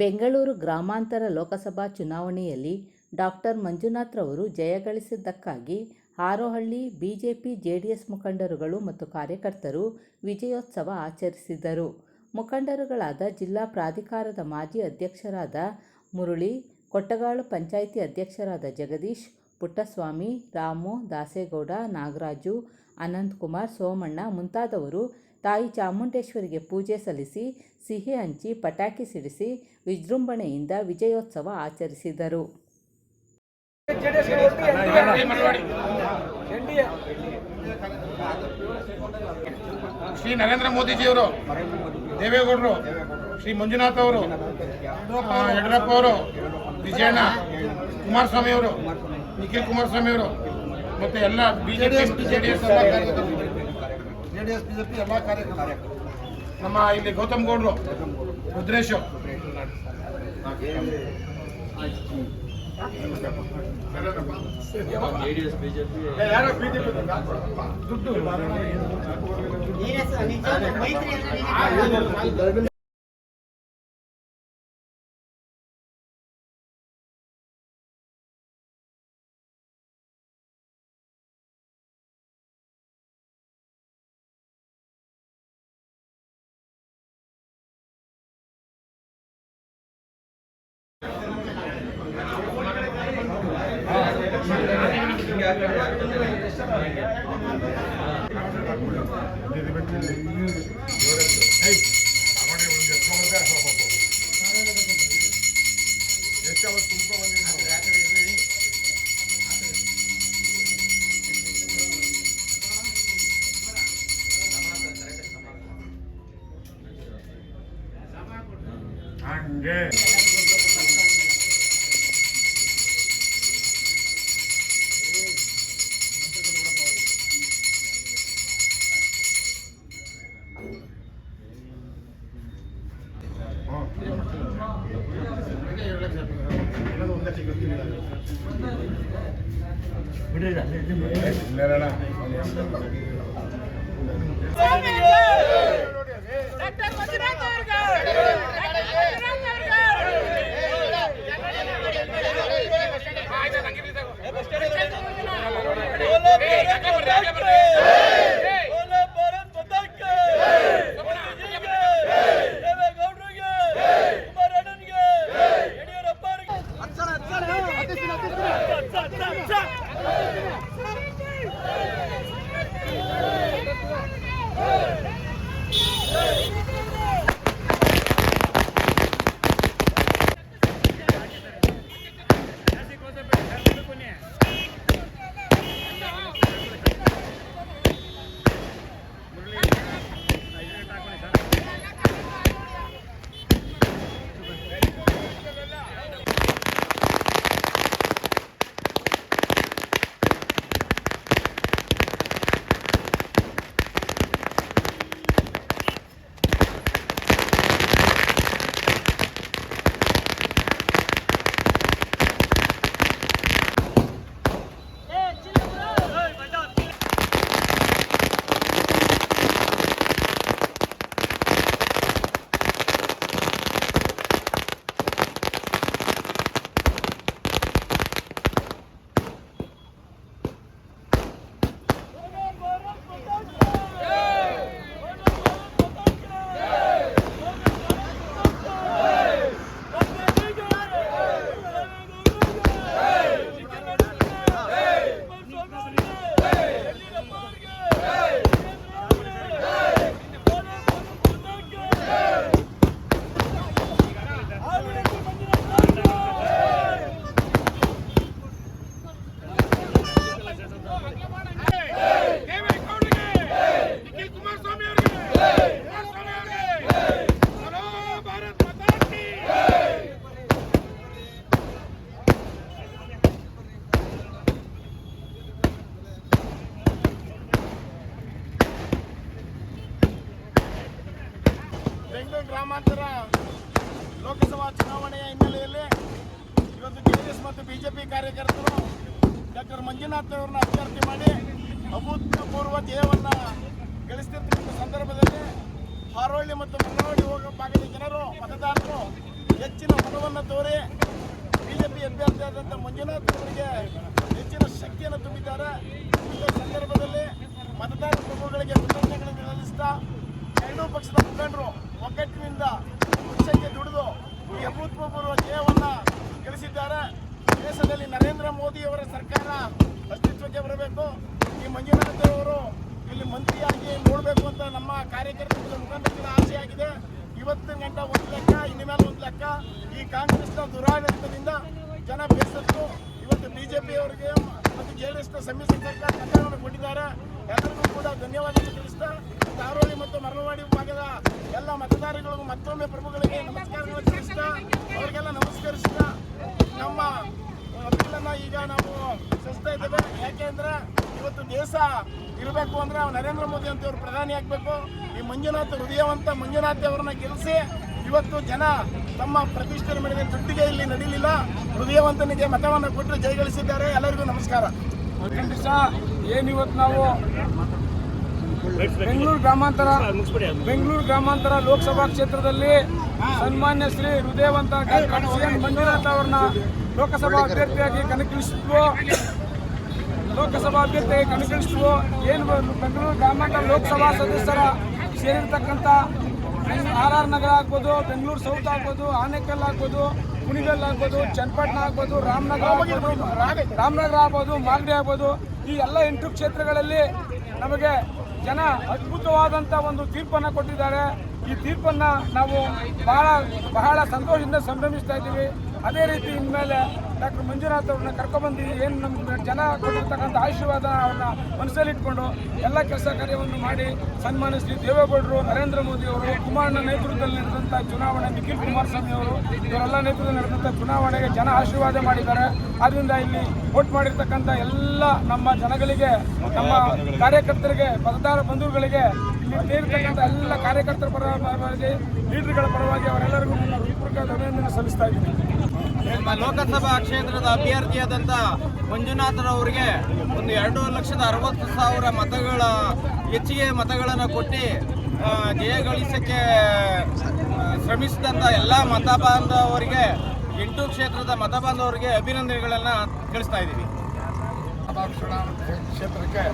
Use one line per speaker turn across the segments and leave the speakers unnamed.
ಬೆಂಗಳೂರು ಗ್ರಾಮಾಂತರ ಲೋಕಸಭಾ ಚುನಾವಣೆಯಲ್ಲಿ ಡಾಕ್ಟರ್ ಮಂಜುನಾಥ್ರವರು ಜಯಗಳಿಸಿದ್ದಕ್ಕಾಗಿ ಹಾರೋಹಳ್ಳಿ ಬಿಜೆಪಿ ಜೆಡಿಎಸ್ ಮುಖಂಡರುಗಳು ಮತ್ತು ಕಾರ್ಯಕರ್ತರು ವಿಜಯೋತ್ಸವ ಆಚರಿಸಿದರು. ಮುಖಂಡರುಗಳಾದ ಜಿಲ್ಲಾ ಪ್ರಾಧಿಕಾರದ ಮಾಜಿ ಅಧ್ಯಕ್ಷರಾದ ಮುರುಳಿ, ಕೊಟ್ಟಗಾಳು ಪಂಚಾಯಿತಿ ಅಧ್ಯಕ್ಷರಾದ ಜಗದೀಶ್, ಪುಟ್ಟಸ್ವಾಮಿ, ರಾಮು, ದಾಸೇಗೌಡ, ನಾಗರಾಜು, ಅನಂತಕುಮಾರ್, ಸೋಮಣ್ಣ ಮುಂತಾದವರು ತಾಯಿ ಚಾಮುಂಡೇಶ್ವರಿಗೆ ಪೂಜೆ ಸಲ್ಲಿಸಿ, ಸಿಹಿ ಹಂಚಿ, ಪಟಾಕಿ ಸಿಡಿಸಿ ವಿಜೃಂಭಣೆಯಿಂದ ವಿಜಯೋತ್ಸವ ಆಚರಿಸಿದರು.
ಶ್ರೀ ನರೇಂದ್ರ ಮೋದಿಜಿಯವರು, ದೇವೇಗೌಡರು, ಶ್ರೀ ಮಂಜುನಾಥ್ ಅವರು ಯಡಿಯೂರಪ್ಪ ಅವರು, ವಿಜಯಣ್ಣ ಕುಮಾರಸ್ವಾಮಿ ಅವರು, ನಿಖಿಲ್ ಕುಮಾರಸ್ವಾಮಿ ಅವರು, ಮತ್ತೆ ಎಲ್ಲ ಬಿಜೆಪಿ, ಜೆಡಿಎಸ್ ಜೆಡಿಎಸ್ ಬಿಜೆಪಿ ಎಲ್ಲ ಕಾರ್ಯಕರ್ತರು. ನಮ್ಮ ಇಲ್ಲಿ ಗೌತಮ್ ಗೌಡರು ರುದ್ರೇಶ್. ಯಾರೋ ಬಿಜೆಪಿ ದುಡ್ಡು ಹಂಗೆ
ಡಾಕ್ಟರ್ ಮಂಜುನಾಥ್ ಅವ್ರಿಗೆ ಮಂಜುನಾಥ್
ಅವರನ್ನ ಅಭ್ಯರ್ಥಿ ಮಾಡಿ ಅಭೂತಪೂರ್ವ ಜಯವನ್ನು ಗಳಿಸ್ತಿರ್ತಕ್ಕಂಥ ಸಂದರ್ಭದಲ್ಲಿ ಹಾರೋಳ್ಳಿ ಮತ್ತು ಮಂಗಳವಾಡಿ ಹೋಗುವ ಭಾಗದ ಜನರು, ಮತದಾರರು ಹೆಚ್ಚಿನ ಮನವನ್ನು ತೋರಿ ಬಿಜೆಪಿ ಅಭ್ಯರ್ಥಿಯಾದಂಥ ಮಂಜುನಾಥ್ ಅವರಿಗೆ ಹೆಚ್ಚಿನ ಶಕ್ತಿಯನ್ನು ತುಂಬಿದ್ದಾರೆ. ಈ ಸಂದರ್ಭದಲ್ಲಿ ಮತದಾರ ಪ್ರಭುಗಳಿಗೆ ಕೃತಜ್ಞತೆಗಳನ್ನು ಸಲ್ಲಿಸ್ತಾ ಎರಡೂ ಪಕ್ಷದ ಮುಖಂಡರು ಒಗ್ಗಟ್ಟಿನಿಂದ ಪಕ್ಷಕ್ಕೆ ದುಡಿದು ಈ ಅಭೂತಪೂರ್ವ ಜಯವನ್ನು ಗಳಿಸಿದ್ದಾರೆ. ದೇಶದಲ್ಲಿ ನರೇಂದ್ರ ಮೋದಿ ಅವರ ಸರ್ಕಾರ ಅಸ್ತಿತ್ವಕ್ಕೆ ಬರಬೇಕು. ಈ ಮಂಜುನಾಥ್ ಅವರು ಇಲ್ಲಿ ಮಂತ್ರಿಯಾಗಿ ನೋಡಬೇಕು ಅಂತ ನಮ್ಮ ಕಾರ್ಯಕರ್ತರ ಮುಖಂಡರ ಆಸೆಯಾಗಿದೆ ಇವತ್ತು ಗಂಟ ಒಂದು ಲೆಕ್ಕ ಇನ್ನು ಮೇಲೆ ಒಂದು ಲೆಕ್ಕ. ಈ ಕಾಂಗ್ರೆಸ್ನ ದುರಾಡಳಿತದಿಂದ ಜನ ಬೇಸತ್ತು. ಇವತ್ತು ಬಿಜೆಪಿ ಅವರಿಗೆ ಮತ್ತು ಜೆ ಡಿ ಎಸ್ನ ಸಮ್ಮಿಶ್ರ ಸರ್ಕಾರ ಕೊಟ್ಟಿದ್ದಾರೆ. ಎಲ್ಲರಿಗೂ ಕೂಡ ಧನ್ಯವಾದಗಳು ತಿಳಿಸ್ತಾ ಧಾರವಾಡಿ ಮತ್ತು ಮರಳವಾಡಿ ಭಾಗದ ಎಲ್ಲ ಮತದಾರರಿಗೂ ಮತ್ತೊಮ್ಮೆ ಪ್ರಭುಗಳಿಗೆ ನಮಸ್ಕಾರಗಳು ತಿಳಿಸ್ತಾ, ಅವರಿಗೆಲ್ಲ ನಮಸ್ಕರಿಸ್ತಾ, ನಮ್ಮ ಈಗ ನಾವು ಸಂಸ್ಥೆ ಯಾಕೆಂದ್ರೆ ಇವತ್ತು ದೇಶ ಇರಬೇಕು ಅಂದ್ರೆ ನರೇಂದ್ರ ಮೋದಿ ಅಂತ ಇವರು ಪ್ರಧಾನಿ ಆಗಬೇಕು. ಈ ಮಂಜುನಾಥ್ ಹೃದಯವಂತ ಮಂಜುನಾಥ್ ಅವರನ್ನ ಗೆಲ್ಲಿಸಿ ಇವತ್ತು ಜನ ತಮ್ಮ ಪ್ರತಿಷ್ಠೆ ಮೇಲೆ ದುಡ್ಡಿಗೆ ಇಲ್ಲಿ ನಡೀಲಿಲ್ಲ. ಹೃದಯವಂತನಿಗೆ ಮತವನ್ನು ಕೊಟ್ಟು ಜಯಗಳಿಸಿದ್ದಾರೆ ಎಲ್ಲರಿಗೂ ನಮಸ್ಕಾರ.
ಏನಿವತ್ತು ನಾವು ಬೆಂಗಳೂರು ಗ್ರಾಮಾಂತರ ಬೆಂಗಳೂರು ಗ್ರಾಮಾಂತರ ಲೋಕಸಭಾ ಕ್ಷೇತ್ರದಲ್ಲಿ ಸನ್ಮಾನ್ಯ ಶ್ರೀ ಹೃದಯವಂತ ಮಂಜುನಾಥ್ ಅವರನ್ನ ಲೋಕಸಭಾ ಅಭ್ಯರ್ಥಿಯಾಗಿ ಕಣಕ್ಕಿಳಿಸಿದ್ವು. ಲೋಕಸಭಾ ಅಭ್ಯರ್ಥಿ ಕಣಕ್ಕಿಳಿಸಿದ್ವು ಏನು ಬೆಂಗಳೂರು ಗ್ರಾಮಾಂತರ ಲೋಕಸಭಾ ಸದಸ್ಯರ ಸೇರಿರ್ತಕ್ಕಂಥ ಆರ್ ಆರ್ ನಗರ ಆಗ್ಬೋದು, ಬೆಂಗಳೂರು ಸೌತ್ ಆಗ್ಬೋದು, ಆನೇಕಲ್ ಆಗ್ಬೋದು, ಕುಣಿಗಲ್ ಆಗ್ಬೋದು, ಚನ್ನಪಟ್ಟಣ ಆಗ್ಬೋದು, ರಾಮನಗರ ಆಗ್ಬೋದು ರಾಮನಗರ ಆಗ್ಬೋದು, ಮಾಗಡಿ ಆಗ್ಬೋದು. ಈ ಎಲ್ಲ ಎಂಟು ಕ್ಷೇತ್ರಗಳಲ್ಲಿ ನಮಗೆ ಜನ ಅದ್ಭುತವಾದಂಥ ಒಂದು ತೀರ್ಪನ್ನು ಕೊಟ್ಟಿದ್ದಾರೆ. ಈ ತೀರ್ಪನ್ನು ನಾವು ಬಹಳ ಬಹಳ ಸಂತೋಷದಿಂದ ಸಂಭ್ರಮಿಸ್ತಾ ಇದ್ದೀವಿ. ಅದೇ ರೀತಿ ಇನ್ಮೇಲೆ ಡಾಕ್ಟರ್ ಮಂಜುನಾಥ್ ಅವ್ರನ್ನ ಕರ್ಕೊಂಡ್ಬಂದು ಏನು ನಮ್ಮ ಜನ ಕೊಟ್ಟಿರ್ತಕ್ಕಂಥ ಆಶೀರ್ವಾದ ಅವ್ರನ್ನ ಮನಸ್ಸಲ್ಲಿಟ್ಕೊಂಡು ಎಲ್ಲ ಕೆಲಸ ಕಾರ್ಯವನ್ನು ಮಾಡಿ ಸನ್ಮಾನಿಸಿ ದೇವೇಗೌಡರು, ನರೇಂದ್ರ ಮೋದಿ ಅವರು ಕುಮಾರಣ್ಣ ನೇತೃತ್ವದಲ್ಲಿ ನಡೆದಂಥ ಚುನಾವಣೆ, ನಿಖಿಲ್ ಕುಮಾರಸ್ವಾಮಿ ಅವರು, ಇವರೆಲ್ಲ ನೇತೃತ್ವದಲ್ಲಿ ನಡೆದಂಥ ಚುನಾವಣೆಗೆ ಜನ ಆಶೀರ್ವಾದ ಮಾಡಿದ್ದಾರೆ. ಆದ್ದರಿಂದ ಇಲ್ಲಿ ವೋಟ್ ಮಾಡಿರ್ತಕ್ಕಂಥ ಎಲ್ಲ ನಮ್ಮ ಜನಗಳಿಗೆ, ನಮ್ಮ ಕಾರ್ಯಕರ್ತರಿಗೆ, ಮತದಾರ ಬಂಧುಗಳಿಗೆ, ಇಲ್ಲಿ ಎಲ್ಲ ಕಾರ್ಯಕರ್ತರ ಪರವಾಗಿ ಲೀಡರ್ಗಳ ಪರವಾಗಿ ಅವರೆಲ್ಲರಿಗೂ ನನ್ನ ಹೃತ್ಪೂರ್ವಕ ಅಭಿನಂದನೆ ಸಲ್ಲಿಸ್ತಾ ಇದ್ದೀನಿ.
ನಮ್ಮ ಲೋಕಸಭಾ ಕ್ಷೇತ್ರದ ಅಭ್ಯರ್ಥಿಯಾದಂಥ ಮಂಜುನಾಥರವರಿಗೆ ಒಂದು ಎರಡು ಲಕ್ಷದ ಅರವತ್ತು ಸಾವಿರ ಮತಗಳ ಹೆಚ್ಚಿಗೆ ಮತಗಳನ್ನು ಕೊಟ್ಟು ಜಯ ಜಯಗಳಿಸಕ್ಕೆ ಶ್ರಮಿಸಿದಂಥ ಎಲ್ಲ ಮತ ಬಾಂಧವರಿಗೆ ಎಂಟು ಕ್ಷೇತ್ರದ ಮತ ಬಾಂಧವರಿಗೆ ಅಭಿನಂದನೆಗಳನ್ನು ತಿಳಿಸ್ತಾ ಇದ್ದೀವಿ.
ಕ್ಷೇತ್ರಕ್ಕೆ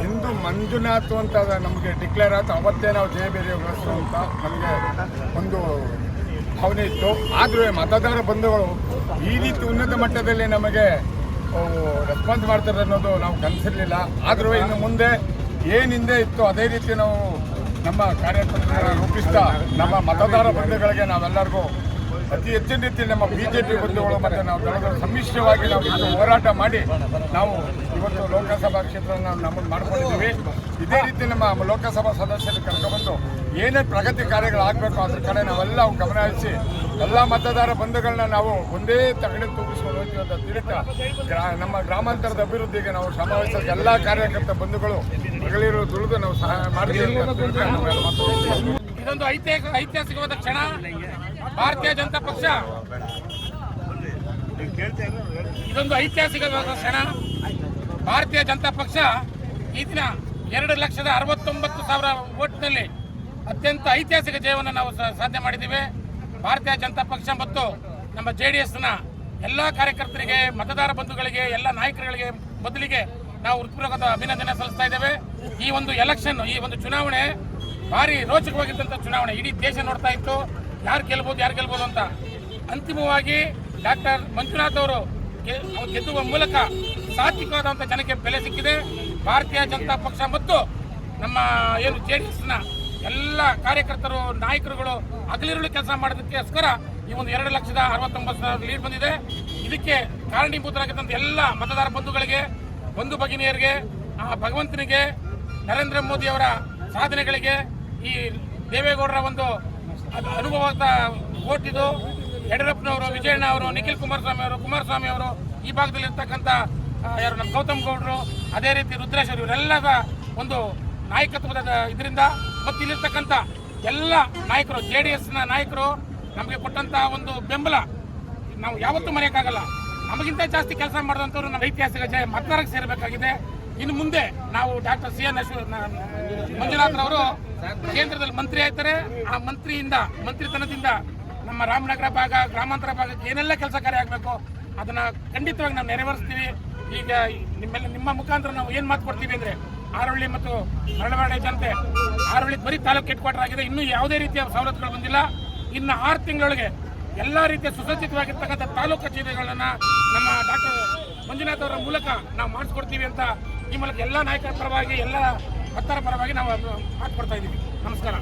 ಹಿಂದೂ ಮಂಜುನಾಥ್ ಅಂತ ನಮಗೆ ಡಿಕ್ಲೇರ್ ಆಯ್ತು. ಅವತ್ತೇ ನಾವು ಜಯಬೇರಿ ಅಂತ ನಮಗೆ ಒಂದು ಭಾವನೆ ಇತ್ತು. ಆದರೂ ಮತದಾರ ಬಂಧುಗಳು ಈ ರೀತಿ ಉನ್ನತ ಮಟ್ಟದಲ್ಲಿ ನಮಗೆ ರೆಸ್ಪಾನ್ಸ್ ಮಾಡ್ತಾರೆ ಅನ್ನೋದು ನಾವು ಕನಸಿರಲಿಲ್ಲ ಆದರೂ ಇನ್ನು ಮುಂದೆ ಏನು ಇತ್ತು ಅದೇ ರೀತಿ ನಾವು ನಮ್ಮ ಕಾರ್ಯತಂತ್ರ ರೂಪಿಸ್ತಾ, ನಮ್ಮ ಮತದಾರ ಬಂಧುಗಳಿಗೆ ನಾವೆಲ್ಲರಿಗೂ ಅತಿ ಹೆಚ್ಚಿನ ರೀತಿಯಲ್ಲಿ ನಮ್ಮ ಬಿಜೆಪಿ ಬಂಧುಗಳು ಮತ್ತು ನಾವು ದಳದ ಸಮ್ಮಿಶ್ರವಾಗಿ ನಾವು ಇವತ್ತು ಹೋರಾಟ ಮಾಡಿ ನಾವು ಇವತ್ತು ಲೋಕಸಭಾ ಕ್ಷೇತ್ರ ನಮ್ಮನ್ನು ಮಾಡ್ಕೊಂಡಿದ್ದೀವಿ. ಇದೇ ರೀತಿ ನಮ್ಮ ಲೋಕಸಭಾ ಸದಸ್ಯರು ಕರ್ಕೊಂಡು ಏನೇ ಪ್ರಗತಿ ಕಾರ್ಯಗಳಾಗಬೇಕು ಅದ್ರ ಕಡೆ ನಾವೆಲ್ಲ ಗಮನ ಹರಿಸಿ ಎಲ್ಲ ಮತದಾರ ಬಂಧುಗಳನ್ನ ನಾವು ಒಂದೇ ತಗಡೆ ತೂಗಿಸ್ಕೊಂಡು ಹೋಗ್ತೀವಿ ಅಂತ ಗ್ರಾ, ನಮ್ಮ ಗ್ರಾಮಾಂತರದ ಅಭಿವೃದ್ಧಿಗೆ ನಾವು ಸಮಾವೇಶದ ಎಲ್ಲ ಕಾರ್ಯಕರ್ತ ಬಂಧುಗಳು ಮಗಳಿರು ದುಡಿದು ನಾವು ಸಹಾಯ ಮಾಡ್ತೀವಿ
ಇದೊಂದು ಐತಿಹಾಸಿಕ ಐತಿಹಾಸಿಕವಾದ ಕ್ಷಣ. ಭಾರತೀಯ ಜನತಾ ಪಕ್ಷ. ಇದೊಂದು ಐತಿಹಾಸಿಕವಾದ ಕ್ಷಣ. ಭಾರತೀಯ ಜನತಾ ಪಕ್ಷ ಈ ದಿನ ಎರಡು ಲಕ್ಷದ ಅರವತ್ತೊಂಬತ್ತು ಸಾವಿರ ಓಟ್ನಲ್ಲಿ ಅತ್ಯಂತ ಐತಿಹಾಸಿಕ ಜಯವನ್ನು ನಾವು ಸಾಧನೆ ಮಾಡಿದ್ದೀವಿ. ಭಾರತೀಯ ಜನತಾ ಪಕ್ಷ ಮತ್ತು ನಮ್ಮ ಜೆ ಡಿ ಎಸ್ನ ಎಲ್ಲ ಕಾರ್ಯಕರ್ತರಿಗೆ, ಮತದಾರ ಬಂಧುಗಳಿಗೆ, ಎಲ್ಲ ನಾಯಕರುಗಳಿಗೆ ಬದಲಿಗೆ ನಾವು ಹೃತ್ಪೂರ್ವಕ ಅಭಿನಂದನೆ ಸಲ್ಲಿಸ್ತಾ ಇದ್ದೇವೆ. ಈ ಒಂದು ಎಲೆಕ್ಷನ್ ಈ ಒಂದು ಚುನಾವಣೆ ಭಾರಿ ರೋಚಕವಾಗಿದ್ದಂಥ ಚುನಾವಣೆ. ಇಡೀ ದೇಶ ನೋಡ್ತಾ ಇತ್ತು. ಯಾರು ಗೆಲ್ಬೋದು ಯಾರು ಗೆಲ್ಬೋದು ಅಂತ. ಅಂತಿಮವಾಗಿ ಡಾಕ್ಟರ್ ಮಂಜುನಾಥ್ ಅವರು ಗೆದ್ದುವ ಮೂಲಕ ಸಾತ್ವಿಕವಾದಂಥ ಜನಕ್ಕೆ ಬೆಲೆ ಸಿಕ್ಕಿದೆ. ಭಾರತೀಯ ಜನತಾ ಪಕ್ಷ ಮತ್ತು ನಮ್ಮ ಏನು ಜೆ ಡಿ ಎಸ್ನ ಎಲ್ಲ ಕಾರ್ಯಕರ್ತರು, ನಾಯಕರುಗಳು ಹಗಲಿರುಳು ಕೆಲಸ ಮಾಡೋದಕ್ಕೋಸ್ಕರ ಈ ಒಂದು ಎರಡು ಲಕ್ಷದ ಅರವತ್ತೊಂಬತ್ತು ಸಾವಿರ ಲೀಡ್ ಬಂದಿದೆ. ಇದಕ್ಕೆ ಕಾರಣೀಭೂತರಾಗಿದ್ದಂಥ ಎಲ್ಲ ಮತದಾರ ಬಂಧುಗಳಿಗೆ, ಬಂಧು ಭಗಿನಿಯರಿಗೆ, ಆ ಭಗವಂತನಿಗೆ, ನರೇಂದ್ರ ಮೋದಿ ಅವರ ಸಾಧನೆಗಳಿಗೆ ಈ ದೇವೇಗೌಡರ ಒಂದು ಅನುಭವದ ಓಟ್ ಇದು ಯಡಿಯೂರಪ್ಪನವರು, ವಿಜಯಣ್ಣ ಅವರು, ನಿಖಿಲ್ ಕುಮಾರಸ್ವಾಮಿ ಅವರು ಕುಮಾರಸ್ವಾಮಿ ಅವರು ಈ ಭಾಗದಲ್ಲಿ ಇರ್ತಕ್ಕಂಥ ಯಾರು ನಮ್ಮ ಗೌತಮ್ ಗೌಡರು, ಅದೇ ರೀತಿ ರುದ್ರೇಶ್ ಅವರು ಒಂದು ನಾಯಕತ್ವದ ಇದರಿಂದ ಮತ್ತು ಇಲ್ಲಿರ್ತಕ್ಕಂಥ ಎಲ್ಲ ನಾಯಕರು, ಜೆ ಡಿ ಎಸ್ನ ನಾಯಕರು ನಮಗೆ ಕೊಟ್ಟಂಥ ಒಂದು ಬೆಂಬಲ ನಾವು ಯಾವತ್ತೂ ಮರೆಯೋಕ್ಕಾಗಲ್ಲ. ನಮಗಿಂತ ಜಾಸ್ತಿ ಕೆಲಸ ಮಾಡಿದಂಥವ್ರು ನಮ್ಮ ಐತಿಹಾಸಿಕ ಜಯ ಮತದಾರಕ್ಕೆ ಸೇರಬೇಕಾಗಿದೆ. ಇನ್ನು ಮುಂದೆ ನಾವು ಡಾಕ್ಟರ್ ಸಿ ಎನ್ ಅಶ್ವ ಮಂಜುನಾಥ್ ಅವರು ಕೇಂದ್ರದಲ್ಲಿ ಮಂತ್ರಿ ಆಯ್ತಾರೆ. ಆ ಮಂತ್ರಿಯಿಂದ, ಮಂತ್ರಿತನದಿಂದ ನಮ್ಮ ರಾಮನಗರ ಭಾಗ, ಗ್ರಾಮಾಂತರ ಭಾಗಕ್ಕೆ ಏನೆಲ್ಲ ಕೆಲಸ ಕಾರ್ಯ ಆಗಬೇಕು ಅದನ್ನ ಖಂಡಿತವಾಗಿ ನಾವು ನೆರವೇರಿಸ್ತೀವಿ. ಈಗ ನಿಮ್ಮೆಲ್ಲ ನಿಮ್ಮ ಮುಖಾಂತರ ನಾವು ಏನು ಮಾತು ಕೊಡ್ತೀವಿ ಅಂದರೆ ಆರೋಳ್ಳಿ ಮತ್ತು ಮರಳವಾಡೆ ಜನತೆ ಆರೋಳ್ಳಿ ಬರೀ ತಾಲೂಕು ಹೆಡ್ ಕ್ವಾರ್ಟರ್ ಆಗಿದೆ. ಇನ್ನೂ ಯಾವುದೇ ರೀತಿಯ ಸವಲತ್ತುಗಳು ಬಂದಿಲ್ಲ. ಇನ್ನು ಆರು ತಿಂಗಳೊಳಗೆ ಎಲ್ಲ ರೀತಿಯ ಸುಸಜ್ಜಿತವಾಗಿರ್ತಕ್ಕಂಥ ತಾಲೂಕು ಕಚೇರಿಗಳನ್ನ ನಮ್ಮ ಡಾಕ್ಟರ್ ಮಂಜುನಾಥ್ ಅವರ ಮೂಲಕ ನಾವು ಮಾಡಿಸ್ಕೊಡ್ತೀವಿ ಅಂತ ಈ ಮೂಲಕ ಎಲ್ಲ ನಾಯಕರ ಪರವಾಗಿ ಎಲ್ಲ ಭಕ್ತರ ಪರವಾಗಿ ನಾವು ಮಾತು ಕೊಡ್ತಾ ಇದ್ದೀವಿ. ನಮಸ್ಕಾರ.